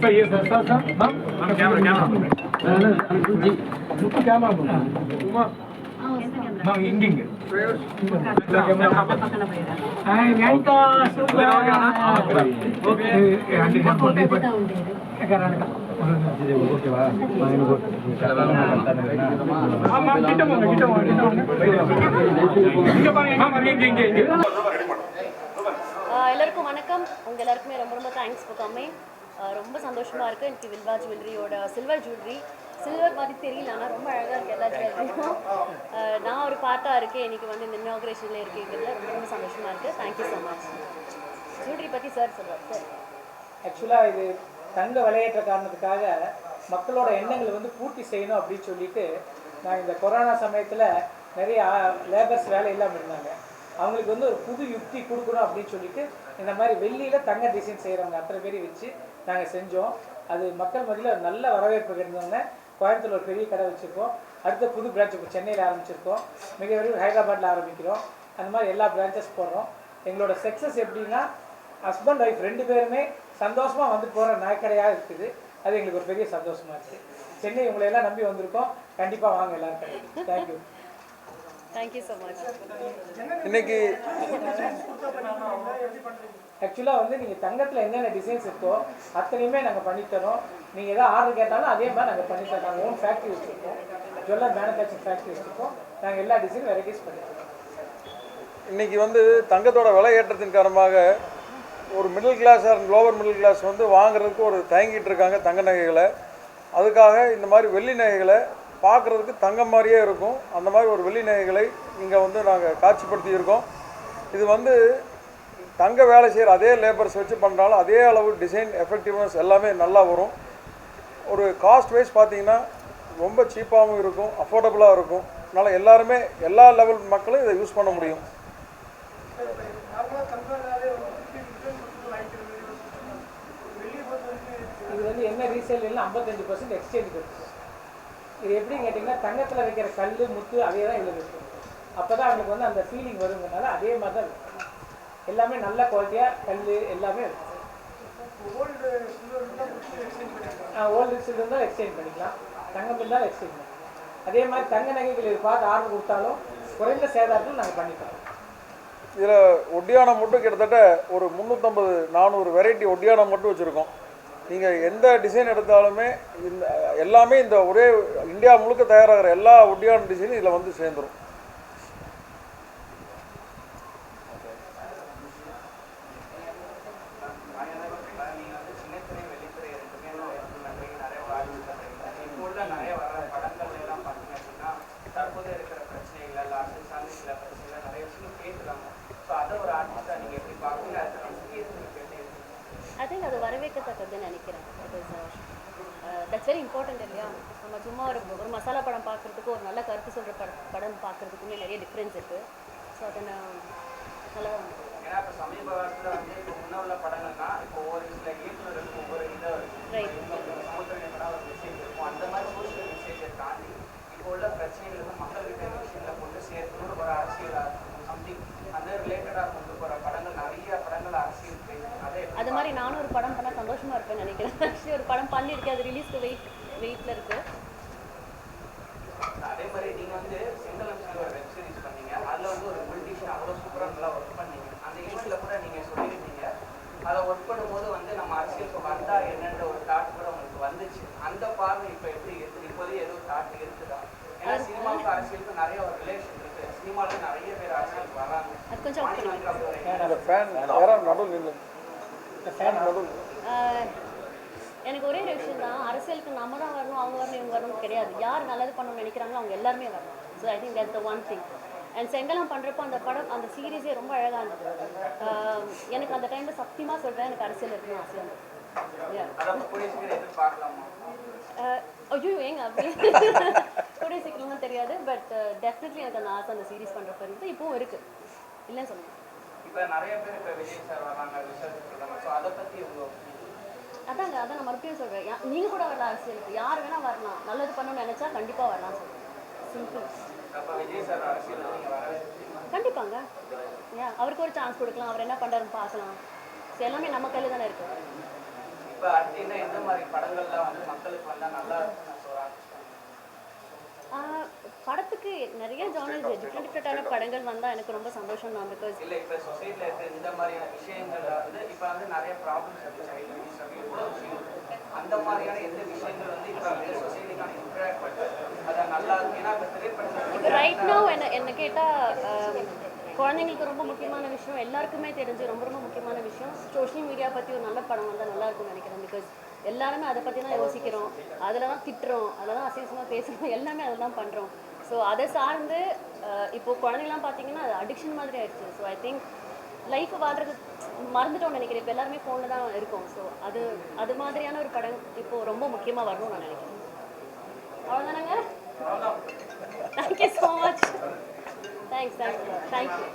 Sir ये sir sir sir ma'am camera camera जी look camera Uma நான் இங்க இங்க ஞாயிற்று ஓகே எல்லாருக்கும் வணக்கம். உங்க எல்லாருக்குமே ரொம்ப ரொம்ப தேங்க்ஸ் ஃபார் கம்மிங் ரொம்ப சந்தோஷமா இருக்கு. எனக்கு வில்வா ஜுவல்லரியோட சில்வர் ஜுவல்லரி சில்வர் மாதிரி தெரியல ஆனால் ரொம்ப அழகாக இருக்கு எல்லா ஜுவல்லரியும் நான் ஒரு பார்ட்டா இருக்கேன். இன்னைக்கு வந்து இந்த இனாகிரேஷன்ல இருக்கீங்கிறதுல ரொம்ப ரொம்ப சந்தோஷமா இருக்கு. Thank you so much jewellery பற்றி சார் சொல்லுவார் சார் ஆக்சுவலாக இது தங்க விளையாட்டுற காரணத்துக்காக மக்களோட எண்ணங்களை வந்து பூர்த்தி செய்யணும் அப்படின்னு சொல்லிட்டு நான் இந்த கொரோனா சமயத்தில் நிறைய லேபர்ஸ் வேலை இல்லாமல் இருந்தாங்க. அவங்களுக்கு வந்து ஒரு புது யுக்தி கொடுக்கணும் அப்படின்னு சொல்லிட்டு இந்த மாதிரி வெள்ளியில் தங்க டிசைன் செய்கிறவங்க அத்தனை பேரையும் வச்சு நாங்கள் செஞ்சோம். அது மக்கள் மத்தியில் நல்ல வரவேற்பு கிடைந்தவங்க கோயம்புத்தூர் ஒரு பெரிய கடை வச்சுருக்கோம். அடுத்த புது பிரான்ச் இப்போ சென்னையில் ஆரம்பிச்சிருக்கோம். மிக விரைவில் ஹைதராபாத்தில் ஆரம்பிக்கிறோம். அந்த மாதிரி எல்லா பிரான்ச்சஸ் போடுறோம். எங்களோட சக்ஸஸ் எப்படின்னா ஹஸ்பண்ட் ஒய்ஃப் ரெண்டு பேருமே சந்தோஷமா வந்து போற நகைக்கடையாக இருக்குது. அது எங்களுக்கு ஒரு பெரிய சந்தோஷமா இருக்கு. சென்னை உங்களை எல்லாம் நம்பி வந்திருக்கோம். கண்டிப்பா வாங்க எல்லாரும் தேங்க்யூ தேங்க்யூ ஸோ மச் இன்னைக்கு ஆக்சுவலாக வந்து நீங்கள் தங்கத்தில் என்னென்ன டிசைன்ஸ் இருக்கோ அத்தனையுமே நாங்கள் பண்ணித்தரோம். நீங்கள் எதாவது ஆர்டர் கேட்டாலும் அதே மாதிரி நாங்கள் பண்ணித்தரோம் நாங்கள் ஓன் ஃபேக்ட்ரி வச்சுருக்கோம். ஜுவல்லர் மேனுஃபேக்சரிங் ஃபேக்ட்ரி வச்சுருக்கோம். நாங்கள் எல்லா டிசைன் வெரைட்டிஸ் பண்ணித்தரோம் இன்னைக்கு வந்து தங்கத்தோட விலை ஏற்றத்தின் காரணமாக ஒரு middle class and lower middle class வந்து வாங்குறதுக்கு ஒரு தயங்கிட்டு இருக்காங்க தங்க நகைகளை. அதுக்காக இந்த மாதிரி வெள்ளி நகைகளை பார்க்குறதுக்கு தங்கம் மாதிரியே இருக்கும். அந்த மாதிரி ஒரு வெள்ளி நகைகளை இங்கே வந்து நாங்கள் காட்சிப்படுத்தியிருக்கோம் இது வந்து தங்க வேலை செய்கிற அதே லேபர்ஸ் வச்சு பண்ணுறாலும் அதே அளவு டிசைன் எஃபெக்டிவ்னஸ் எல்லாமே நல்லா வரும். ஒரு காஸ்ட் வைஸ் பார்த்தீங்கன்னா ரொம்ப சீப்பாகவும் இருக்கும் அஃபோர்டபுளாக இருக்கும். அதனால் எல்லாருமே எல்லா லெவல் மக்களும் இதை யூஸ் பண்ண முடியும். இது ரீசேல் இல்லை ஐம்பத்தஞ்சு பர்சன்ட் எக்ஸ்சேஞ்ச் இருக்குது இது எப்படின்னு கேட்டிங்கன்னா தங்கத்தில் வைக்கிற கல் முத்து அதே தான் இதில் இருக்கும் அப்போ தான் அவங்களுக்கு வந்து அந்த ஃபீலிங் வருங்கிறனால அதே மாதிரி தான் இருக்கும் எல்லாமே நல்ல குவாலிட்டியாக கல் எல்லாமே இருக்கும் ஓல்டு சில்வர் இருந்தால் எக்ஸ்சேஞ்ச் பண்ணிக்கலாம். தங்கம் இருந்தாலும் எக்ஸ்சேஞ்ச் பண்ணிக்கலாம். அதே மாதிரி தங்க நகைகள் இது பார்த்து ஆர்டர் கொடுத்தாலும் குறைந்த சேதாரத்தில் நாங்கள் பண்ணித்தரோம் இதில் ஒட்டியானம் மட்டும் கிட்டத்தட்ட ஒரு முந்நூற்றம்பது நானூறு வெரைட்டி ஒட்டியானம் மட்டும் வச்சுருக்கோம். நீங்கள் எந்த டிசைன் எடுத்தாலுமே இந்த எல்லாமே இந்த ஒரே இந்தியா முழுக்க தயாராகிற எல்லா ஒட்டியான டிசைனும் இதில் வந்து சேர்ந்துடும் தற்போது இருக்கிற பிரச்சனைகள் அரசியல் சார்ந்த சில பிரச்சனைகள் நிறைய விஷயம் கேட்டுருக்காங்க ஸோ அதை ஒரு ஆர்டிஸ்டா நீங்க எப்படி பார்க்குறீங்க அதுக்கான முக்கியத்துவம் எப்படி இருக்கு ஐ வரவேற்கத்தக்கதுன்னு நினைக்கிறேன். தட்ஸ் வெரி இம்பார்ட்டன்ட் இல்லையா? நம்ம சும்மா ஒரு ஒரு மசாலா படம் பார்க்குறதுக்கும் ஒரு நல்ல கருத்து சொல்கிற படம் படம் பார்க்குறதுக்குமே நிறைய டிஃப்ரென்ஸ் இருக்குது ஸோ அதை நான் நல்லா ஏன்னா இப்போ சமீப காலத்துல வந்து இப்போ முன்ன உள்ள படங்கள்னா இப்போ ஒவ்வொரு சில இயக்குநர்களுக்கு ஒவ்வொரு இதை சமுத்திரம் ஒரு மெசேஜ் இருக்கும். அந்த மாதிரி சோஷியல் மெசேஜை தாண்டி இப்போ உள்ள பிரச்சனைகள் வந்து மக்கள்கிட்ட விஷயங்களை கொண்டு சேர்க்கணும் ஒரு அரசியலாக இருக்கும் சம்திங் அந்த ரிலேட்டடாக கொண்டு போகிற படங்கள் நிறைய படங்கள் அரசியல் பேசும் அதே மாதிரி நானும் ஒரு படம் பண்ணால் சந்தோஷமா இருப்பேன்னு நினைக்கிறேன். ஆக்சுவலி ஒரு படம் பண்ணியிருக்கேன் அது ரிலீஸ்க்கு வெயிட் வெயிட்டில் இருக்குது அதே மாதிரி நீங்க வந்து சிங்களம் சொல்லி ஒரு வெப் சீரிஸ் பண்ணீங்க. அதுல வந்து ஒரு பொலிட்டிஷியன் அவ்வளோ சூப்பரா நல்லா ஒர்க் பண்ணீங்க. அந்த ஈவெண்ட்ல கூட நீங்க சொல்லியிருந்தீங்க. அதை ஒர்க் பண்ணும்போது வந்து நம்ம அரசியலுக்கு வந்தா என்னன்ற ஒரு தாட் கூட உங்களுக்கு வந்துச்சு. அந்த பார்வை இப்போ எப்படி இருக்குது இப்போதே ஏதோ தாட் இருக்குதா? ஏன்னா சினிமாவுக்கு அரசியலுக்கு நிறைய ஒரு ரிலேஷன் இருக்கு. சினிமால நிறைய பேர் அரசியலுக்கு வராங்க. அது கொஞ்சம் நடுவில் நின்று ஃபேன் நடுவில் ஆஹ் எனக்கு ஒரே ஒரு விஷயம் தான். அரசியலுக்கு நம்ம தான் வரணும் அவங்க வரணும் இவங்க வரணும் கிடையாது. யார் நல்லது பண்ணணும்னு நினைக்கிறாங்களோ அவங்க எல்லாருமே வரணும். So I think that's the one thing and செங்கலம் பண்ணுறப்போ அந்த படம் அந்த சீரீஸே ரொம்ப அழகாக இருந்தது. எனக்கு அந்த டைமில் சத்தியமாக சொல்கிறேன் எனக்கு அரசியல் எதிர்பார்க்கலாமா? ஆஹ் ஐயோ ஏங்க அப்படி? கூடிய சீக்கிரமா தெரியாது பட் டெஃபினெட்லி எனக்கு அந்த ஆசை அந்த சீரிஸ் பண்ணுறப்ப இருந்தது. இப்பவும் இருக்குது இல்லைன்னு சொல்லுங்கள் இப்போ நிறைய பேர் இப்போ விஜய் சார் வராங்க ரிசர்ச் சொல்றாங்க ஸோ அதை பத்தி உங்க opinion? அதாங்க அதான் நான் மறுபடியும் சொல்கிறேன் நீங்கள் கூட வரலாம் அரசியலுக்கு யார் வேணால் வரலாம். நல்லது பண்ணணும்னு நினச்சா கண்டிப்பாக வரலாம் சொல்கிறேன் சிம்பிள் நீங்க கண்டிப்பாங்க. ஏன் அவருக்கு ஒரு சான்ஸ் கொடுக்கலாம். அவர் என்ன பண்ணுறாருன்னு பார்க்கலாம். எல்லாமே நம்ம கையில் தானே இருக்குது இப்போ அடுத்து என்ன எந்த மாதிரி படங்கள்லாம் வந்து மக்களுக்கு வந்தால் நல்லா ஆஹ் படத்துக்கு நிறைய ஜானல்ஸ் டிஃப்ரெண்ட் டிஃப்ரெண்ட்டான படங்கள் வந்தால் எனக்கு ரொம்ப சந்தோஷம் தான் பிகாஸ் இல்லை இப்போ சொசைட்டியில் இருக்க இந்த மாதிரியான விஷயங்கள் வந்து இப்போ வந்து நிறைய ப்ராப்ளம்ஸ் இருக்கு. சைல்டு இருக்கு. அந்த மாதிரியான எந்த விஷயங்கள் வந்து இப்போ வந்து சொசைட்டிக்கான இம்ப்ராக்ட் பண்ணுறது அதை நல்லா இருக்கு ஏன்னா இப்போ இப்போ ரைட் நவ் என்ன என்ன கேட்டால் குழந்தைங்களுக்கு ரொம்ப முக்கியமான விஷயம் எல்லாருக்குமே தெரிஞ்சு ரொம்ப ரொம்ப முக்கியமான விஷயம் சோஷியல் மீடியா பற்றி ஒரு நல்ல படம் வந்தால் நல்லா இருக்கும்னு நினைக்கிறேன் பிகாஸ் எல்லாருமே அதை பற்றி தான் யோசிக்கிறோம். அதில் தான் திட்டுறோம். அதில் தான் அசிங்கமாக பேசுகிறோம் எல்லாமே அதை தான் பண்ணுறோம் ஸோ அதை சார்ந்து அஹ், இப்போ குழந்தைங்களாம் பார்த்தீங்கன்னா அது அடிக்ஷன் மாதிரி ஆயிடுச்சு. ஸோ ஐ திங்க் லைஃப் வாழ்றது மறந்துட்டோம்னு நினைக்கிறேன். இப்போ எல்லாருமே ஃபோனில் தான் இருக்கோம். ஸோ அது அது மாதிரியான ஒரு படம் இப்போ ரொம்ப முக்கியமாக வரணும்னு நான் நினைக்கிறேன். அவ்வளோதானங்க thank you so much thanks thanks thank you